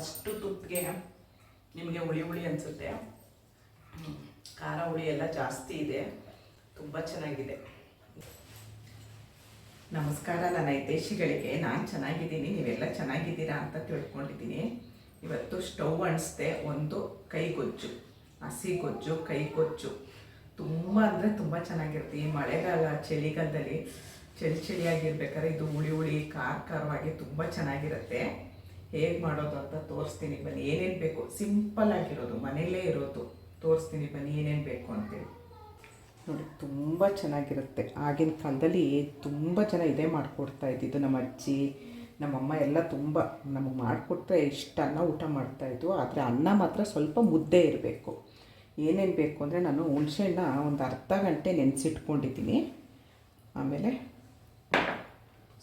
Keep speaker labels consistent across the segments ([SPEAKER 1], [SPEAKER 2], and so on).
[SPEAKER 1] ಅಷ್ಟು ತುಪ್ಪಿಗೆ ನಿಮಗೆ ಹುಳಿ ಹುಳಿ ಅನಿಸುತ್ತೆ. ಖಾರ ಹುಳಿ ಎಲ್ಲ ಜಾಸ್ತಿ ಇದೆ. ತುಂಬ ಚೆನ್ನಾಗಿದೆ. ನಮಸ್ಕಾರ, ನನ್ನ ಹಿತೇಶಿಗಳಿಗೆ ನಾನು ಚೆನ್ನಾಗಿದ್ದೀನಿ. ನೀವೆಲ್ಲ ಚೆನ್ನಾಗಿದ್ದೀರಾ ಅಂತ ತಿಳ್ಕೊಂಡಿದ್ದೀನಿ. ಇವತ್ತು ಸ್ಟವ್ ಅಣಿಸ್ದೆ ಒಂದು ಕೈಗೊಜ್ಜು ಹಸಿ ಗೊಜ್ಜು ಕೈಗೊಜ್ಜು ತುಂಬ ಅಂದರೆ ತುಂಬ ಚೆನ್ನಾಗಿರುತ್ತೆ. ಮಳೆಗಾಲ, ಚಳಿಗಾಲದಲ್ಲಿ ಚಳಿ ಚಳಿಯಾಗಿರ್ಬೇಕಾದ್ರೆ ಇದು ಹುಳಿ ಹುಳಿ, ಖಾರ ಖಾರವಾಗಿ ತುಂಬ ಚೆನ್ನಾಗಿರುತ್ತೆ. ಹೇಗೆ ಮಾಡೋದು ಅಂತ ತೋರಿಸ್ತೀನಿ. ಬನ್ನಿ, ಏನೇನು ಬೇಕು? ಸಿಂಪಲ್ ಆಗಿರೋದು ಮನೆಯಲ್ಲೇ ಇರೋದು. ತೋರಿಸ್ತೀನಿ ಬನ್ನಿ, ಏನೇನು ಬೇಕು ಅಂತೇಳಿ. ನೋಡಿ, ತುಂಬ ಚೆನ್ನಾಗಿರುತ್ತೆ. ಆಗಿನ ಕಾಲದಲ್ಲಿ ತುಂಬ ಜನ ಇದೇ ಮಾಡಿಕೊಡ್ತಾ ಇದ್ದಿದ್ದು. ನಮ್ಮ ಅಜ್ಜಿ ನಮ್ಮಮ್ಮ ಎಲ್ಲ ತುಂಬ ನಮಗೆ ಮಾಡಿಕೊಟ್ರೆ ಇಷ್ಟ. ಅನ್ನ ಊಟ ಮಾಡ್ತಾಯಿದ್ವು ಆದರೆ ಅನ್ನ ಮಾತ್ರ ಸ್ವಲ್ಪ ಮುದ್ದೆ ಇರಬೇಕು. ಏನೇನು ಬೇಕು ಅಂದರೆ ನಾನು ಹುಣಸೆಹಣ್ಣ ಒಂದು ಅರ್ಧ ಗಂಟೆ ನೆನೆಸಿಟ್ಕೊಂಡಿದ್ದೀನಿ. ಆಮೇಲೆ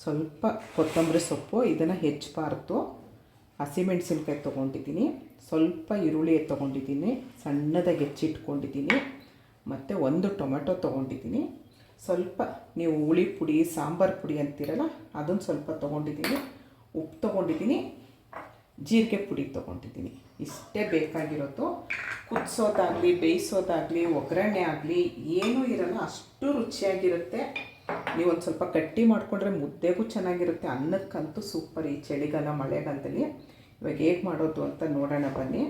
[SPEAKER 1] ಸ್ವಲ್ಪ ಕೊತ್ತಂಬರಿ ಸೊಪ್ಪು, ಇದನ್ನು ಹೆಚ್ಚಬಾರ್ದು ಹಸಿಮೆಣಸಿನ್ಕಾಯಿ ತೊಗೊಂಡಿದ್ದೀನಿ. ಸ್ವಲ್ಪ ಈರುಳ್ಳಿ ತೊಗೊಂಡಿದ್ದೀನಿ. ಸಣ್ಣದಾಗಿ ಹೆಚ್ಚಿಟ್ಕೊಂಡಿದ್ದೀನಿ ಮತ್ತು ಒಂದು ಟೊಮೆಟೊ ತೊಗೊಂಡಿದ್ದೀನಿ. ಸ್ವಲ್ಪ ನೀವು ಹುಳಿ ಪುಡಿ, ಸಾಂಬಾರು ಪುಡಿ ಅಂತೀರಲ್ಲ, ಅದನ್ನು ಸ್ವಲ್ಪ ತೊಗೊಂಡಿದ್ದೀನಿ. ಉಪ್ಪು ತೊಗೊಂಡಿದ್ದೀನಿ. ಜೀರಿಗೆ ಪುಡಿ ತೊಗೊಂಡಿದ್ದೀನಿ. ಇಷ್ಟೇ ಬೇಕಾಗಿರೋದು. ಕುದಿಸೋದಾಗಲಿ, ಬೇಯಿಸೋದಾಗಲಿ, ಒಗ್ಗರಣೆ ಆಗಲಿ, ಏನೂ ಇರಲ್ಲ, ಅಷ್ಟು ರುಚಿಯಾಗಿರುತ್ತೆ. ನೀವು ಒಂದು ಸ್ವಲ್ಪ ಗಟ್ಟಿ ಮಾಡಿಕೊಂಡ್ರೆ ಮುದ್ದೆಗೂ ಚೆನ್ನಾಗಿರುತ್ತೆ. ಅನ್ನಕ್ಕಂತೂ ಸೂಪರ್ ಈ ಚಳಿಗಾಲ, ಮಳೆಗಾಲದಲ್ಲಿ. ಇವಾಗ ಹೇಗೆ ಮಾಡೋದು ಅಂತ ನೋಡೋಣ ಬನ್ನಿ.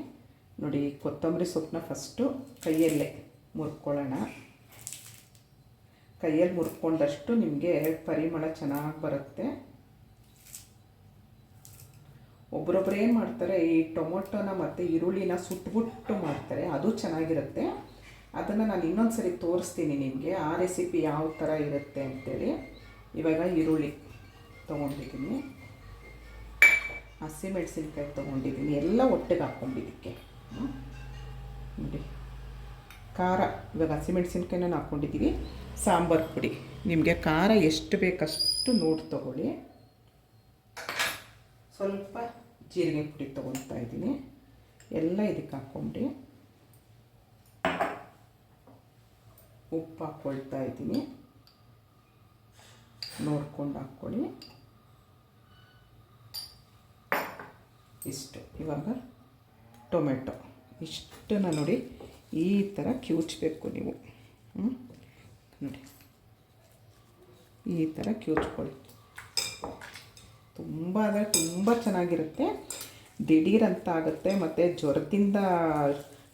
[SPEAKER 1] ನೋಡಿ, ಕೊತ್ತಂಬರಿ ಸೊಪ್ಪನ್ನ ಫಸ್ಟು ಕೈಯಲ್ಲೇ ಮುರ್ಕೊಳ್ಳೋಣ. ಕೈಯಲ್ಲಿ ಮುರ್ಕೊಂಡಷ್ಟು ನಿಮಗೆ ಪರಿಮಳ ಚೆನ್ನಾಗಿ ಬರುತ್ತೆ. ಒಬ್ರೊಬ್ರು ಏನು ಮಾಡ್ತಾರೆ, ಈ ಟೊಮೊಟೊನ ಮತ್ತು ಈರುಳ್ಳಿನ ಸುಟ್ಬಿಟ್ಟು ಮಾಡ್ತಾರೆ, ಅದು ಚೆನ್ನಾಗಿರುತ್ತೆ. ಅದನ್ನು ನಾನು ಇನ್ನೊಂದು ಸರಿ ತೋರಿಸ್ತೀನಿ ನಿಮಗೆ. ಆ ರೆಸಿಪಿ ಯಾವ ಥರ ಇರುತ್ತೆ ಅಂತೇಳಿ. ಇವಾಗ ಈರುಳ್ಳಿ ತೊಗೊಂಡಿದ್ದೀನಿ. ಹಸಿಮೆಣಸಿನ್ಕಾಯಿ ತೊಗೊಂಡಿದ್ದೀನಿ. ಎಲ್ಲ ಒಟ್ಟಿಗೆ ಹಾಕ್ಕೊಂಡಿದ್ದಕ್ಕೆ. ನೋಡಿ. ಖಾರ. ಇವಾಗ ಹಸಿಮೆಣಸಿನ್ಕಾಯಿನ ಹಾಕ್ಕೊಂಡಿದ್ದೀವಿ. ಸಾಂಬಾರು ಪುಡಿ. ನಿಮಗೆ ಖಾರ ಎಷ್ಟು ಬೇಕಷ್ಟು ನೋಡಿ ತೊಗೊಳ್ಳಿ. ಸ್ವಲ್ಪ ಜೀರಿಗೆ ಪುಡಿ ತೊಗೊಳ್ತಾ ಇದ್ದೀನಿ. ಎಲ್ಲ ಇದಕ್ಕೆ ಹಾಕ್ಕೊಂಡು ಉಪ್ಪು ಹಾಕ್ಕೊಳ್ತಾ ಇದ್ದೀನಿ ನೋಡ್ಕೊಂಡು ಹಾಕ್ಕೊಳ್ಳಿ. ಇಷ್ಟು. ಇವಾಗ ಟೊಮೆಟೊ. ಇಷ್ಟನ್ನ ನೋಡಿ ಈ ಥರ ಕ್ಯೂಚ್ಬೇಕು ನೀವು. ನೋಡಿ. ಈ ಥರ ಕಿವುಚ್ಕೊಳ್ಳಿ ತುಂಬ ಅಂದರೆ ತುಂಬ ಚೆನ್ನಾಗಿರುತ್ತೆ. ದಿಢೀರಂತ ಆಗುತ್ತೆ. ಮತ್ತು ಜ್ವರದಿಂದ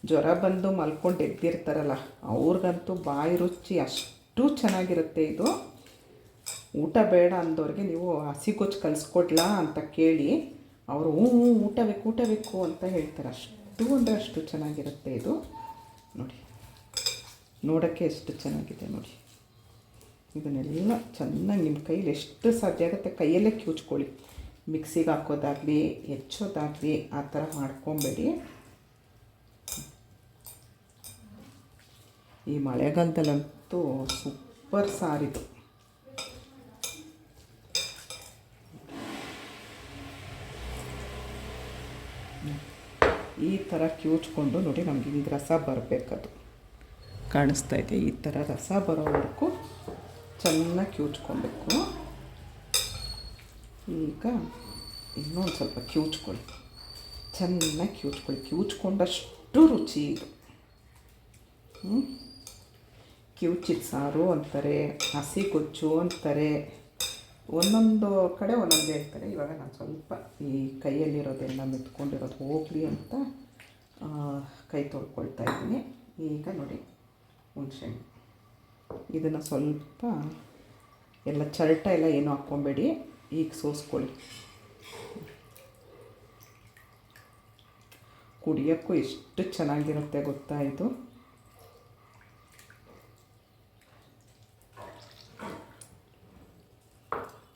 [SPEAKER 1] ಜ್ವರ ಬಂದು ಮಲ್ಕೊಂಡು ಎದ್ದಿರ್ತಾರಲ್ಲ, ಅವ್ರಿಗಂತೂ ಬಾಯಿ ರುಚಿ ಅಷ್ಟು ಚೆನ್ನಾಗಿರುತ್ತೆ ಇದು. ಊಟ ಬೇಡ ಅಂದವ್ರಿಗೆ ನೀವು ಹಸಿ ಕೊಚ್ಚು ಕಲಿಸ್ಕೊಡ್ಲಾ ಅಂತ ಕೇಳಿ ಅವರು, ಹ್ಞೂ ಹ್ಞೂ, ಊಟ ಬೇಕು ಊಟ ಬೇಕು ಅಂತ ಹೇಳ್ತಾರೆ. ಅಷ್ಟು ಅಂದರೆ ಅಷ್ಟು ಚೆನ್ನಾಗಿರುತ್ತೆ ಇದು. ನೋಡಿ, ನೋಡೋಕ್ಕೆ ಎಷ್ಟು ಚೆನ್ನಾಗಿದೆ ನೋಡಿ. ಇದನ್ನೆಲ್ಲ ಚೆನ್ನಾಗಿ ನಿಮ್ಮ ಕೈಯಲ್ಲಿ ಎಷ್ಟು ಸಾಧ್ಯ ಆಗುತ್ತೆ ಕೈಯಲ್ಲೇ ಕಿವುಚ್ಕೊಳ್ಳಿ ಮಿಕ್ಸಿಗೆ ಹಾಕೋದಾಗಲಿ, ಹೆಚ್ಚೋದಾಗಲಿ ಆ ಥರ ಮಾಡ್ಕೊಬೇಡಿ. ಈ ಮಳೆಗಾಲದಲ್ಲಂತೂ ಸೂಪರ್ ಸಾರಿದು. ಈ ಥರ ಕ್ಯೂಚ್ಕೊಂಡು ನೋಡಿ ನಮಗೆ ಹಿಂಗೆ ರಸ ಬರಬೇಕದು. ಕಾಣಿಸ್ತಾ ಇದೆ ಈ ಥರ ರಸ ಬರೋವರೆಗೂ ಚೆನ್ನಾಗಿ ಕ್ಯೂಚ್ಕೊಬೇಕು ಈಗ ಇನ್ನೊಂದು ಸ್ವಲ್ಪ ಕ್ಯೂಚ್ಕೊಳ್ಳಿ ಚೆನ್ನಾಗಿ ಕ್ಯೂಚ್ಕೊಳ್ಳಿ ಕ್ಯೂಚ್ಕೊಂಡಷ್ಟು ರುಚಿ ಇದು. ಹ್ಞೂ ಕಿವುಚಿದ ಸಾರು ಅಂತಾರೆ, ಹಸಿ ಕೊಚ್ಚು ಅಂತಾರೆ. ಒಂದೊಂದು ಕಡೆ ಒಂದೊಂದು ಹೇಳ್ತಾರೆ. ಇವಾಗ ನಾನು ಸ್ವಲ್ಪ ಈ ಕೈಯಲ್ಲಿರೋದೆಲ್ಲ ಮೆತ್ಕೊಂಡಿರೋದು ಹೋಗಲಿ ಅಂತ ಕೈ ತೊಳ್ಕೊಳ್ತಾ ಇದ್ದೀನಿ. ಈಗ ನೋಡಿ ಹುಣಸೆಹಣ್ಣು ಇದನ್ನು ಸ್ವಲ್ಪ ಎಲ್ಲ ಚರಟ ಎಲ್ಲ ಏನು ಹಾಕ್ಕೊಬೇಡಿ. ಈಗ ಸೋಸ್ಕೊಳ್ಳಿ. ಕುಡಿಯೋಕ್ಕೂ ಎಷ್ಟು ಚೆನ್ನಾಗಿರುತ್ತೆ ಗೊತ್ತಾ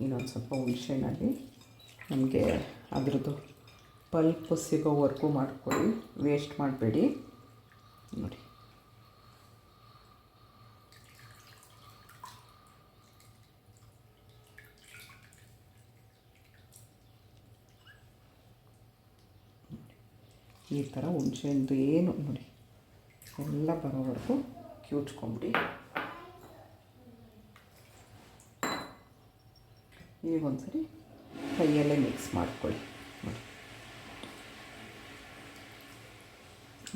[SPEAKER 1] ಇನ್ನೊಂದು ಸ್ವಲ್ಪ ಹುಣಸೆಹಣ್ಣಲ್ಲಿ ನಮಗೆ ಅದರದ್ದು ಪಲ್ಪ್ ಸಿಗೋವರೆಗೂ ಮಾಡ್ಕೊಳ್ಳಿ. ವೇಸ್ಟ್ ಮಾಡಬೇಡಿ. ನೋಡಿ. ಈ ಥರ ಹುಣಸೆಹಣ್ಣು ಏನು ನೋಡಿ, ಎಲ್ಲ ಬರೋವರೆಗೂ ಕಿವುಚ್ಕೊಂಬಿಡಿ ಈಗ ಒಂದ್ಸರಿ ಕೈಯಲ್ಲೇ ಮಿಕ್ಸ್ ಮಾಡ್ಕೊಳ್ಳಿ. ನೋಡಿ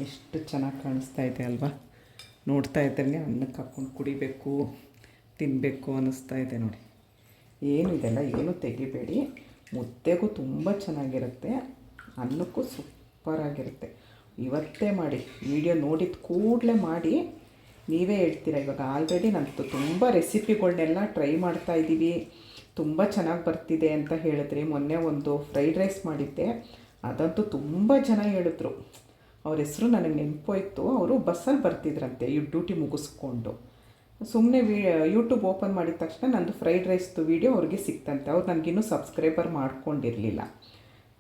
[SPEAKER 1] ಎಷ್ಟು ಚೆನ್ನಾಗಿ ಕಾಣಿಸ್ತಾ ಇದೆ ಅಲ್ವಾ? ನೋಡ್ತಾ ಇದ್ದಂಗೆ ಅನ್ನಕ್ಕೆ ಹಾಕ್ಕೊಂಡು ಕುಡಿಬೇಕು ತಿನ್ನಬೇಕು ಅನ್ನಿಸ್ತಾ ಇದೆ ನೋಡಿ. ಏನು ಇದೆಲ್ಲ ಏನು ತೆಗಿಬೇಡಿ. ಮುದ್ದೆಗೂ ತುಂಬ ಚೆನ್ನಾಗಿರುತ್ತೆ. ಅನ್ನಕ್ಕೂ ಸೂಪರಾಗಿರುತ್ತೆ. ಇವತ್ತೇ ಮಾಡಿ, ವಿಡಿಯೋ ನೋಡಿದ ಕೂಡಲೇ ಮಾಡಿ ನೀವೇ ಹೇಳ್ತೀರ ಇವಾಗ? ಆಲ್ರೆಡಿ ನಂದು ತುಂಬ ರೆಸಿಪಿಗಳನ್ನೆಲ್ಲ ಟ್ರೈ ಮಾಡ್ತಾ ಇದ್ದೀವಿ ತುಂಬ ಚೆನ್ನಾಗಿ ಬರ್ತಿದೆ ಅಂತ ಹೇಳಿದ್ರಿ ಮೊನ್ನೆ ಒಂದು ಫ್ರೈಡ್ ರೈಸ್ ಮಾಡಿದ್ದೆ. ಅದಂತೂ ತುಂಬ ಜನ ಹೇಳಿದ್ರು. ಅವ್ರ ಹೆಸರು ನನಗೆ ನೆನಪೋಯ್ತು. ಅವರು ಬಸ್ಸಲ್ಲಿ ಬರ್ತಿದ್ರಂತೆ ಈ ಡ್ಯೂಟಿ ಮುಗಿಸ್ಕೊಂಡು. ಸುಮ್ಮನೆ ವಿ ಯೂಟ್ಯೂಬ್ ಓಪನ್ ಮಾಡಿದ ತಕ್ಷಣ ನಂದು ಫ್ರೈಡ್ ರೈಸ್ದು ವೀಡಿಯೋ ಅವ್ರಿಗೆ ಸಿಕ್ತಂತೆ. ಅವ್ರು ನನಗಿನ್ನೂ ಸಬ್ಸ್ಕ್ರೈಬರ್ ಮಾಡ್ಕೊಂಡಿರಲಿಲ್ಲ.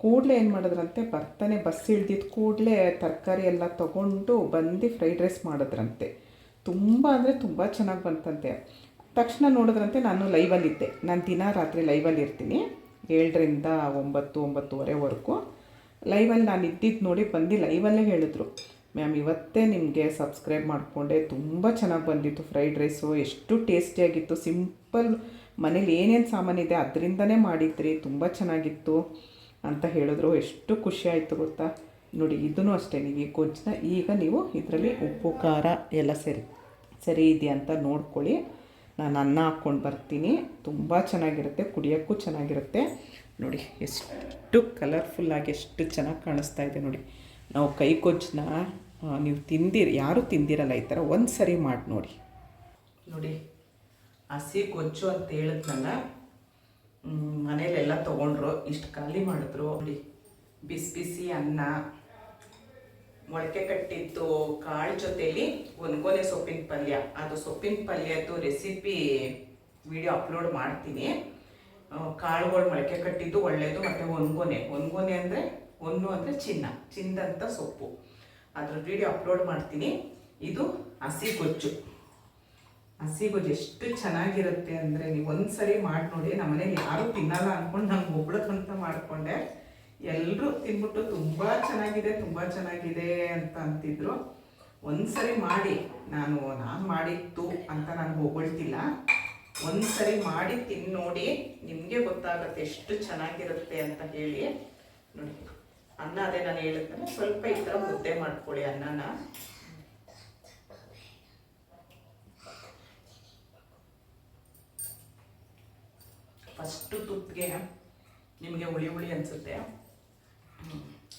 [SPEAKER 1] ಕೂಡಲೇ ಏನು ಮಾಡಿದ್ರಂತೆ, ಬರ್ತಾನೆ ಬಸ್ ಇಳ್ದಿದ್ದು ಕೂಡಲೇ ತರಕಾರಿ ಎಲ್ಲ ತೊಗೊಂಡು ಬಂದು ಫ್ರೈಡ್ ರೈಸ್ ಮಾಡಿದ್ರಂತೆ. ತುಂಬ ಅಂದರೆ ತುಂಬ ಚೆನ್ನಾಗಿ ಬಂತಂತೆ. ತಕ್ಷಣ ನೋಡಿದ್ರಂತೆ ನಾನು ಲೈವಲ್ಲಿದ್ದೆ ನಾನು ದಿನ ರಾತ್ರಿ ಲೈವಲ್ಲಿ ಇರ್ತೀನಿ. ಏಳರಿಂದ ಒಂಬತ್ತು, ಒಂಬತ್ತುವರೆವರೆಗೂ. ಲೈವಲ್ಲಿ ನಾನು ಇದ್ದಿದ್ದು ನೋಡಿ ಬಂದು ಲೈವಲ್ಲೇ ಹೇಳಿದ್ರು. ಮ್ಯಾಮ್ ಇವತ್ತೇ ನಿಮಗೆ ಸಬ್ಸ್ಕ್ರೈಬ್ ಮಾಡಿಕೊಂಡೆ. ತುಂಬ ಚೆನ್ನಾಗಿ ಬಂದಿತ್ತು ಫ್ರೈಡ್ ರೈಸು ಎಷ್ಟು ಟೇಸ್ಟಿಯಾಗಿತ್ತು ಸಿಂಪಲ್ ಮನೇಲಿ ಏನೇನು ಸಾಮಾನಿದೆ ಅದರಿಂದನೇ ಮಾಡಿದ್ರಿ. ತುಂಬ ಚೆನ್ನಾಗಿತ್ತು ಅಂತ ಹೇಳಿದ್ರು. ಎಷ್ಟು ಖುಷಿ ಆಯಿತು ಗೊತ್ತಾ? ನೋಡಿ ಇದೂ ಅಷ್ಟೇ. ನೀವು ಈ ಗೊಜ್ಜನ್ನ ಈಗ ನೀವು ಇದರಲ್ಲಿ ಉಪ್ಪು, ಖಾರ ಎಲ್ಲ ಸರಿ ಸರಿ ಇದೆಯಾ ಅಂತ ನೋಡ್ಕೊಳ್ಳಿ. ನಾನು ಅನ್ನ ಹಾಕ್ಕೊಂಡು ಬರ್ತೀನಿ. ತುಂಬ ಚೆನ್ನಾಗಿರುತ್ತೆ, ಕುಡಿಯೋಕ್ಕೂ ಚೆನ್ನಾಗಿರುತ್ತೆ. ನೋಡಿ, ಎಷ್ಟು ಕಲರ್ಫುಲ್ಲಾಗಿ ಎಷ್ಟು ಚೆನ್ನಾಗಿ ಕಾಣಿಸ್ತಾ ಇದೆ ನೋಡಿ. ನಾವು ಕೈ ಕೊಜ್ಜನ್ನ ನೀವು ತಿಂದಿರಿ, ಯಾರೂ ತಿಂದಿರಲ್ಲ ಈ ಥರ ಒಂದು ಸರಿ ಮಾಡಿ ನೋಡಿ. ನೋಡಿ, ಹಸಿ ಕೊಚ್ಚು ಅಂತ ಹೇಳಿದ್ನಲ್ಲ ಮನೇಲೆಲ್ಲ ತೊಗೊಂಡ್ರು, ಇಷ್ಟು ಖಾಲಿ ಮಾಡಿದ್ರು. ನೋಡಿ, ಬಿಸಿ ಬಿಸಿ ಅನ್ನ ಮೊಳಕೆ ಕಟ್ಟಿದ್ದು ಕಾಳು ಜೊತೆಲಿ ಒನ್ಗೊನೆ ಸೊಪ್ಪಿನ ಪಲ್ಯ. ಅದು ಸೊಪ್ಪಿನ ಪಲ್ಯದ್ದು ರೆಸಿಪಿ ವಿಡಿಯೋ ಅಪ್ಲೋಡ್ ಮಾಡ್ತೀನಿ. ಕಾಳುಗಳು ಮೊಳಕೆ ಕಟ್ಟಿದ್ದು ಒಳ್ಳೆಯದು ಮತ್ತು ಒನ್ಗೊನೆ. ಒನ್ಗೊನೆ ಅಂದರೆ ಒಂದು ಅಂದರೆ ಚಿನ್ನ. ಚಿನ್ನದಂಥ ಸೊಪ್ಪು. ಅದ್ರ ವಿಡಿಯೋ ಅಪ್ಲೋಡ್ ಮಾಡ್ತೀನಿ. ಇದು ಹಸಿ ಗೊಜ್ಜು. ಹಸಿ ಗೊಜ್ಜು ಎಷ್ಟು ಚೆನ್ನಾಗಿರುತ್ತೆ ಅಂದರೆ ನೀವು ಒಂದ್ಸರಿ ಮಾಡಿ ನೋಡಿ ನಮ್ಮನೇಲಿ ಯಾರೂ ತಿನ್ನಲ್ಲ ಅಂದ್ಕೊಂಡು ನಂಗೆ ಒಬ್ಳಕ್ಕಂತ ಮಾಡಿಕೊಂಡೆ. ಎಲ್ಲರೂ ತಿಂದ್ಬಿಟ್ಟು ತುಂಬ ಚೆನ್ನಾಗಿದೆ ತುಂಬ ಚೆನ್ನಾಗಿದೆ ಅಂತ ಅಂತಿದ್ರು. ಒಂದ್ಸರಿ ಮಾಡಿ, ನಾನು ನಾನು ಮಾಡಿತ್ತು ಅಂತ ನಾನು ಹೊಗಳ್ತಿಲ್ಲ. ಒಂದ್ಸರಿ ಮಾಡಿ ತಿನ್ ನೋಡಿ, ನಿಮಗೆ ಗೊತ್ತಾಗುತ್ತೆ ಎಷ್ಟು ಚೆನ್ನಾಗಿರುತ್ತೆ ಅಂತ ಹೇಳಿ. ನೋಡಿ, ಅನ್ನ ಅದೇ ನಾನು ಹೇಳುತ್ತೆ ಸ್ವಲ್ಪ ಈ ಥರ ಮುದ್ದೆ ಮಾಡ್ಕೊಳ್ಳಿ ಅನ್ನನ. ಫಸ್ಟು ತುತ್ತಿಗೆ ನಿಮಗೆ ಹುಳಿ ಹುಳಿ ಅನಿಸುತ್ತೆ.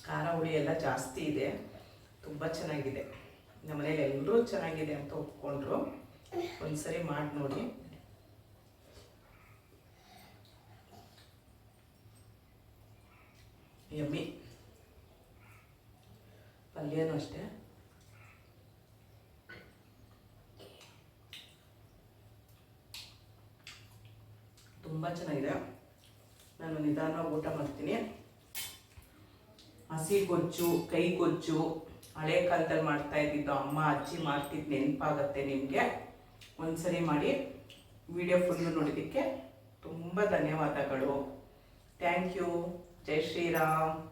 [SPEAKER 1] ಖಾರ ಹುಳಿ ಎಲ್ಲ ಜಾಸ್ತಿ ಇದೆ. ತುಂಬ ಚೆನ್ನಾಗಿದೆ. ನಮ್ಮನೇಲಿ ಎಲ್ಲರೂ ಚೆನ್ನಾಗಿದೆ ಅಂತ ಒಪ್ಕೊಂಡ್ರು. ಒಂದ್ಸರಿ ಮಾಡಿ ನೋಡಿ. ಯಮ್ಮಿ. ಪಲ್ಯನೂ ಅಷ್ಟೇ. ತುಂಬ ಚೆನ್ನಾಗಿದೆ. ನಾನು ನಿಧಾನವಾಗಿ ಊಟ ಮಾಡ್ತೀನಿ. ಹಸಿ ಗೊಜ್ಜು, ಕೈ ಕೊಚ್ಚು ಹಳೆ ಕಾಲದಲ್ಲಿ ಮಾಡ್ತಾ ಇದ್ದಿದ್ದು ಅಮ್ಮ, ಅಜ್ಜಿ ಮಾಡ್ತಿದ್ದು ನೆನಪಾಗತ್ತೆ ನಿಮಗೆ. ಒಂದ್ಸರಿ ಮಾಡಿ ವಿಡಿಯೋ ಫುಲ್ಲು ನೋಡಿದ್ದಕ್ಕೆ ತುಂಬ ಧನ್ಯವಾದಗಳು. ಥ್ಯಾಂಕ್ ಯು ಜೈ ಶ್ರೀರಾಮ್.